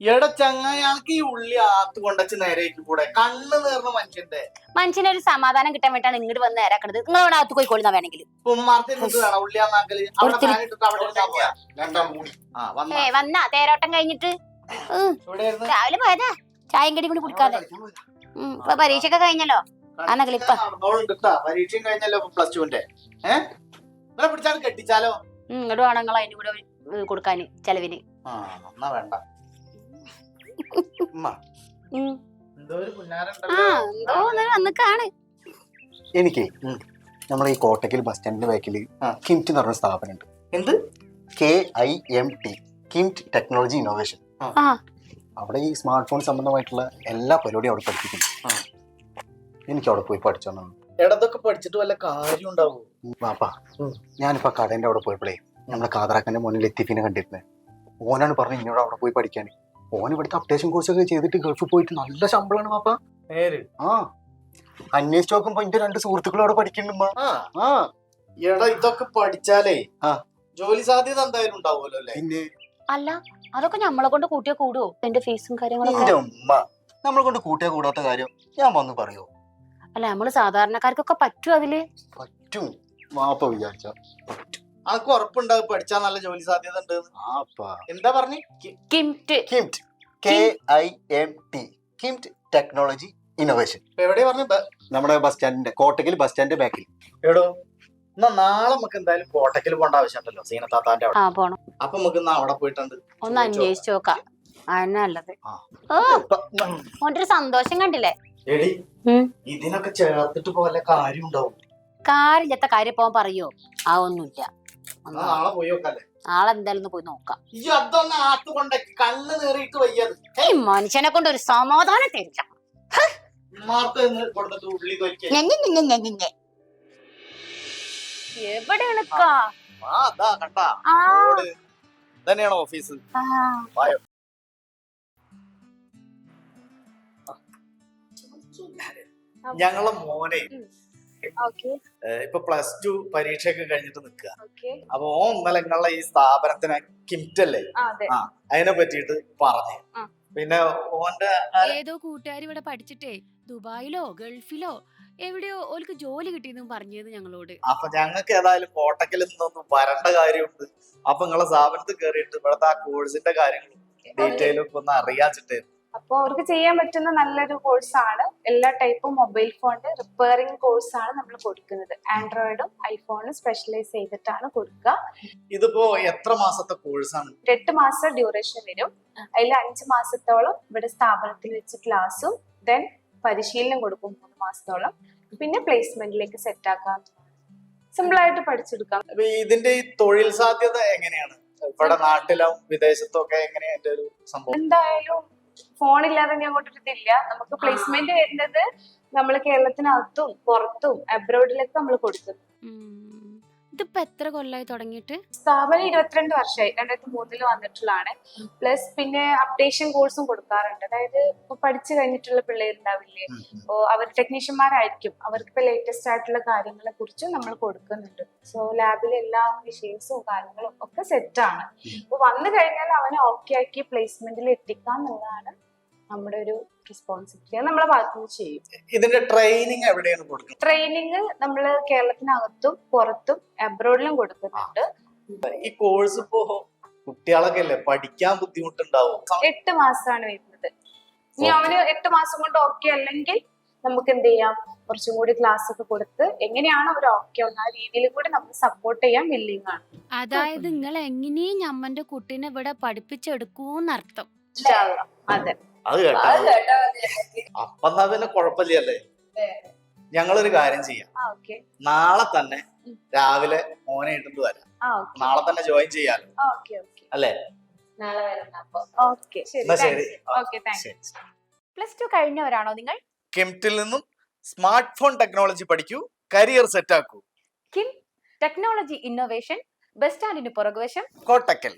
എടാ ചങ്ങായി ഈ ഉള്ളി ആത്ത് കൊണ്ടച്ച് നേരേക്ക് കൂടെ. കണ്ണ് നേർന്ന മനുഷ്യന്റെ. മനുഷ്യനൊരു സമാധാനം കിട്ടാൻ വേണ്ടിയാണ് ഇങ്ങോട്ട് വന്ന് നേരാക്കണത്. നിങ്ങൾ അവിടെ അകത്ത് പോയിക്കോളുന്ന വേണമെങ്കിൽ ഉമ്മാർത്തെ വേണം? അവിടെ ആ ഏ വന്നാ. തേരോട്ടം കഴിഞ്ഞിട്ട്. ഉം, രാവിലെ പോയതാ. ചായയും കടി കൂടി കുടിക്കാതെ. ഉം, ഇപ്പൊ പരീക്ഷയൊക്കെ കഴിഞ്ഞല്ലോ? ആണെങ്കിൽ ഇപ്പൊ. നടന്നോളുണ്ട് ട്ടാ. പരീക്ഷയും കഴിഞ്ഞല്ലോ പ്ലസ് ടുവിന്റെ ഏഹ് ഇവരെ പിടിച്ചാൽ കെട്ടിച്ചാലോ? ഉം, ഇങ്ങോട്ട് വേണം നിങ്ങൾ അതിന് കൂടെ കൊടുക്കാന് ചെലവിന്. ആ എന്നാ വേണ്ട. ആ എന്തോ വന്നിക്കാണ് എനിക്ക് നമ്മളെ ഈ കോട്ടക്കൽ ബസ് സ്റ്റാൻഡിന്റെ ബാക്കിൽ കിംറ്റ് എന്ന് പറഞ്ഞ സ്ഥാപനമുണ്ട്. എന്ത്? K I M T KIMT technology innovation. ആ. അവിടെ ഈ സ്മാർട്ട് ഫോൺ സംബന്ധമായിട്ടുള്ള എല്ലാ പരിപാടിയും അവിടെ പഠിപ്പിക്കുന്നു. എനിക്ക് അവിടെ പോയി പഠിച്ചോണം. ഇടതൊക്കെ പഠിച്ചിട്ട് വല്ല കാര്യം ഉണ്ടാവും? വാപ്പാ. ഞാനിപ്പോ കടേന്റെ അവിടെ പോയപ്പോഴേ നമ്മളെ കാതറാക്കന്റെ മുന്നിൽ എത്തിപ്പിനെ കണ്ടിരുന്നത് ഓനാണ് പറഞ്ഞു ഇന്നോട് അവിടെ പോയി പഠിക്കാൻ ഓൻ ഇവിടുത്തെ അപ്ഡേഷൻ കോഴ്സ് ഒക്കെ ചെയ്തിട്ട് ഗൾഫിൽ പോയിട്ട് നല്ല ശമ്പളമാണ് പാപ്പ നേര് ആ. അന്വേഷിച്ച് നോക്കുമ്പോ എന്റെ രണ്ട് സുഹൃത്തുക്കളും അവിടെ ആ. എടാ ഇതൊക്കെ പഠിച്ചാലേ ആ. ജോലി സാധ്യത എന്തായാലും ഉണ്ടാവുമല്ലോ അല്ലേ? പിന്നെ? അല്ല അതൊക്കെ നമ്മളെ കൊണ്ട് കൂട്ടിയാ കൂടുവോ? എന്റെ ഫീസും കാര്യങ്ങളൊക്കെ? എന്റെ ഉമ്മ. നമ്മളെ കൊണ്ട് കൂട്ടിയാ കൂടാത്ത കാര്യം ഞാൻ വന്ന് പറയോ? അല്ല നമ്മൾ സാധാരണക്കാർക്കൊക്കെ പറ്റും അതിൽ? പറ്റും. വാപ്പ വിചാരിച്ച. അനക്ക് ഉറപ്പുണ്ടാവും പഠിച്ചാൽ നല്ല ജോലി സാധ്യത ഉണ്ട് ആപ്പാ. എന്താ പറഞ്ഞു? KIMT. KIMT. K I M T KIMT technology innovation. എവിടെ പറഞ്ഞു? നമ്മുടെ ബസ് സ്റ്റാൻഡിന്റെ കോട്ടക്കൽ ബസ് സ്റ്റാൻഡ് ബാക്കിൽ. എടോ എന്നാ നാളെ നമുക്ക് എന്തായാലും കോട്ടക്കൽ പോകേണ്ട ആവശ്യമുണ്ടല്ലോ സീനത്താത്താന്റെ അവിടെ. ആ പോണം. അപ്പൊ നമുക്ക് ഇന്ന് അവിടെ പോയിട്ടുണ്ട്. ഒന്ന് അന്വേഷിച്ചു നോക്കാം. നല്ലത്. ഓന്റെ സന്തോഷം കണ്ടില്ലേ? എടി ഇതിനൊക്കെ ചേർത്തിട്ട് പോലെ കാര്യം ഉണ്ടാവും കാര്യത്തെ കാര്യം പോവാൻ പറയോ? ആ ഒന്നുമില്ല. നാളെ പോയി നോക്കല്ലേ? നാളെ എന്തായാലും പോയി നോക്കാം. അതൊന്ന് കണ്ണ് നേറിയിട്ട് വയ്യത്. ഈ മനുഷ്യനെ കൊണ്ട് ഒരു സമാധാനം തരില്ല. എവിടെയാണ് തന്നെയാണ് ഓഫീസ്. ഞങ്ങളെ മോനെ. ഇപ്പൊ പ്ലസ് ടു പരീക്ഷയൊക്കെ കഴിഞ്ഞിട്ട് നിൽക്കുക അപ്പൊ ഓ ഇന്നലെ ഈ സ്ഥാപനത്തിന് കിംറ്റല്ലേ? ആ അതെ. ആ അതിനെ പറ്റിയിട്ട് പറഞ്ഞു. പിന്നെ ഓന്റെ ഏതോ കൂട്ടുകാർ ഇവിടെ പഠിച്ചിട്ടേ ദുബായിലോ ഗൾഫിലോ എവിടെയോ ഓൾക്ക് ജോലി കിട്ടിയെന്നും പറഞ്ഞത് ഞങ്ങളോട്. അപ്പൊ ഞങ്ങൾക്ക് ഏതായാലും കോട്ടക്കൽ നിന്നൊന്നും വരേണ്ട കാര്യമുണ്ട്. അപ്പൊ നിങ്ങളെ സ്ഥാപനത്തിൽ കയറിയിട്ട് ഇവിടുത്തെ ആ കോഴ്സിന്റെ കാര്യങ്ങളും ഡീറ്റെയിലും ഒക്കെ ഒന്ന് അറിയാച്ചിട്ട്. അപ്പൊ അവർക്ക് ചെയ്യാൻ പറ്റുന്ന നല്ലൊരു കോഴ്സാണ് എല്ലാ ടൈപ്പും മൊബൈൽ ഫോണിന്റെ റിപ്പയറിംഗ് കോഴ്സാണ് നമ്മൾ കൊടുക്കുന്നത്. ആൻഡ്രോയിഡും ഐഫോണും സ്പെഷ്യലൈസ് ചെയ്തിട്ടാണ് കൊടുക്കുക ഇതിപ്പോ എത്ര മാസത്തെ കോഴ്സാണ് എട്ട് മാസം ഡ്യൂറേഷൻ വരും. അതിൽ അഞ്ച് മാസത്തോളം ഇവിടെ സ്ഥാപനത്തിൽ വെച്ച് ക്ലാസ്സും ദെൻ പരിശീലനം കൊടുക്കും മൂന്ന് മാസത്തോളം. പിന്നെ പ്ലേസ്മെന്റിലേക്ക് സെറ്റ് ആക്കാം. സിമ്പിൾ ആയിട്ട് പഠിച്ചെടുക്കാം. ഇതിന്റെ ഈ തൊഴിൽ സാധ്യത എങ്ങനെയാണ്? ഇവിടെ നാട്ടിലും വിദേശത്തും ഒക്കെ എങ്ങനെയാ ഒരു സംഭവം? എന്തായാലും ഫോണില്ലാതെ അങ്ങോട്ട് ഇതില്ല. നമുക്ക് പ്ലേസ്മെന്റ് വരുന്നത് നമ്മൾ കേരളത്തിനകത്തും പുറത്തും അബ്രോഡിലൊക്കെ നമ്മൾ കൊടുക്കുന്നു ഉം. ഇതിപ്പോ എത്ര കൊല്ലായി തുടങ്ങിയിട്ട്? സ്ഥാപനം ഇരുപത്തിരണ്ട് വർഷമായി. രണ്ടായിരത്തി മൂന്നിൽ വന്നിട്ടുള്ളതാണ്. പ്ലസ് പിന്നെ അപ്ഡേഷൻ കോഴ്സും കൊടുക്കാറുണ്ട്. അതായത് ഇപ്പൊ പഠിച്ചു കഴിഞ്ഞിട്ടുള്ള പിള്ളേരുണ്ടാവില്ലേ. അപ്പോ അവർ ടെക്നീഷ്യന്മാരായിരിക്കും അവർക്ക് ഇപ്പൊ ലേറ്റസ്റ്റ് ആയിട്ടുള്ള കാര്യങ്ങളെ കുറിച്ചും നമ്മൾ കൊടുക്കുന്നുണ്ട്. സോ ലാബിൽ എല്ലാ വിഷയസും കാര്യങ്ങളും ഒക്കെ സെറ്റ് ആണ്. അപ്പൊ വന്നു കഴിഞ്ഞാൽ അവനെ ഓക്കെ ആക്കി പ്ലേസ്മെന്റിൽ എത്തിക്കുക എന്നുള്ളതാണ് നമ്മുടെ ഒരു റെസ്പോൺസിബിലിറ്റി നമ്മളെ ഭാഗത്തുനിന്ന് ചെയ്യും. ഇതിന്റെ ട്രെയിനിങ് എവിടെയാണ് കൊടുക്കുന്നത്? ട്രെയിനിങ് നമ്മൾ കേരളത്തിനകത്തും പുറത്തും അബ്രോഡിലും കൊടുക്കുന്നുണ്ട്. ഈ കോഴ്സ് ഇപ്പോ കുട്ടികളൊക്കെ അല്ലേ പഠിക്കാൻ ബുദ്ധിമുട്ടുണ്ടാവും? എട്ട് മാസമാണ് വരുന്നത്. ഇനി അവന് എട്ട് മാസം കൊണ്ട് ഓക്കെ അല്ലെങ്കിൽ നമുക്ക് എന്ത് ചെയ്യാം? കുറച്ചും കൂടി ക്ലാസ് ഒക്കെ കൊടുത്ത് എങ്ങനെയാണ് അവർ ഓക്കെ ആ രീതിയിൽ കൂടി നമുക്ക് സപ്പോർട്ട് ചെയ്യാൻ വില്ലിങ് ആണ്. അതായത് നിങ്ങൾ എങ്ങനെയും ഞമ്മന്റെ കുട്ടീനെ ഇവിടെ പഠിപ്പിച്ചെടുക്കൂന്നർത്ഥം അതെ. അത് കേട്ടോ അപ്പൊ എന്നാ പിന്നെ കുഴപ്പമില്ലല്ലേ ഞങ്ങളൊരു കാര്യം ചെയ്യാം. നാളെ തന്നെ രാവിലെ മോനെ ഇട്ടിട്ട് വരാം. നാളെ തന്നെ ജോയിൻ ചെയ്യാലോ? Okay okay. അല്ലേ? നാളെ വരണം അപ്പൊ. ഓക്കെ. എന്നാ ശരി. ഓക്കെ താങ്ക് പ്ലസ് ടു കഴിഞ്ഞവരാണോ നിങ്ങൾ? കെമിറ്റിൽ നിന്നും സ്മാർട്ട് ഫോൺ ടെക്നോളജി പഠിക്കൂ കരിയർ സെറ്റ് ആക്കൂ കിം ടെക്നോളജി ഇന്നോവേഷൻ ബസ് സ്റ്റാൻഡിന് പുറകുവശം. കോട്ടക്കൽ.